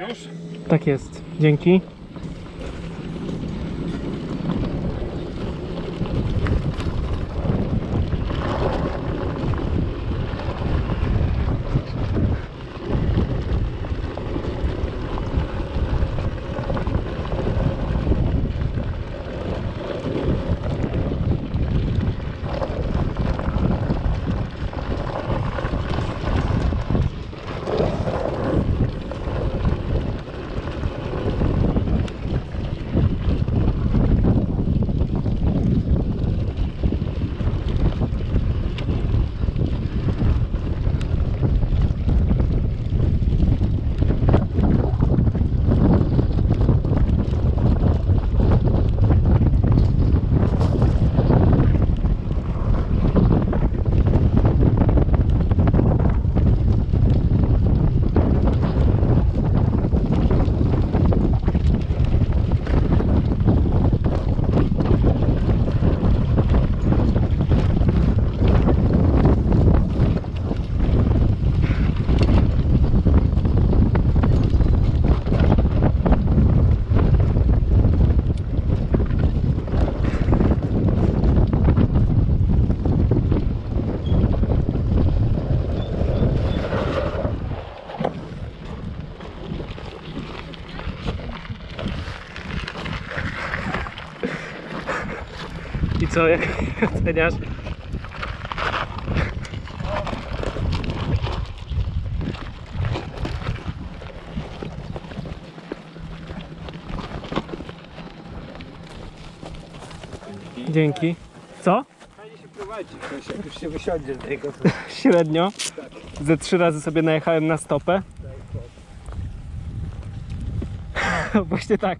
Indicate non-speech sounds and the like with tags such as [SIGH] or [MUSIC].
Już? Tak jest. Dzięki. Co, jak [LAUGHS] oceniasz? Dzięki. Co? Fajnie się prowadzi. Ktoś jak już się wysiądzie z niego. to- Średnio. Ze trzy razy sobie najechałem na stopę. [LAUGHS] Właśnie tak.